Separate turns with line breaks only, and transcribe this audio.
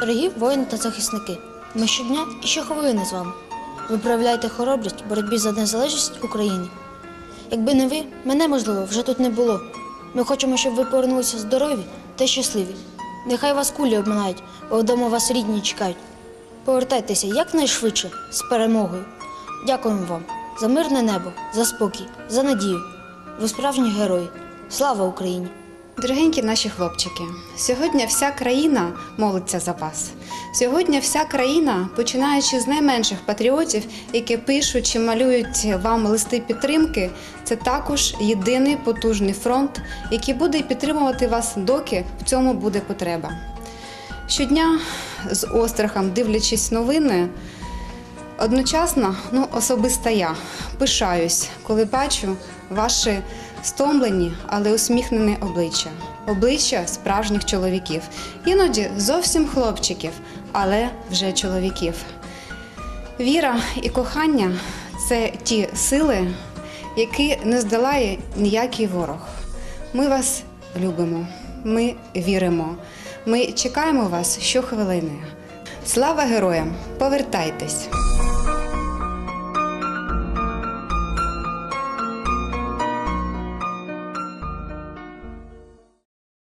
Дорогі воїни та захисники, ми щодня і щохвилини з вами. Ви проявляєте хоробрість в боротьбі за незалежність України. Якби не ви, мене, можливо, вже тут не було. Ми хочемо, щоб ви повернулися здорові та щасливі. Нехай вас кулі обминають, бо вдома вас рідні чекають. Повертайтеся якнайшвидше з перемогою. Дякуємо вам за мирне небо, за спокій, за надію. Ви справжні герої. Слава Україні!
Дорогенькі наші хлопчики, сьогодні вся країна молиться за вас. Сьогодні вся країна, починаючи з найменших патріотів, які пишуть чи малюють вам листи підтримки, це також єдиний потужний фронт, який буде підтримувати вас, доки в цьому буде потреба. Щодня з острахом дивлячись новини, Одночасно, ну особисто я пишаюсь, коли бачу ваші стомлені, але усміхнені обличчя, обличчя справжніх чоловіків, іноді зовсім хлопчиків, але вже чоловіків. Віра і кохання це ті сили, які не здолає ніякий ворог. Ми вас любимо, ми віримо, ми чекаємо вас щохвилини. Слава героям! Повертайтесь!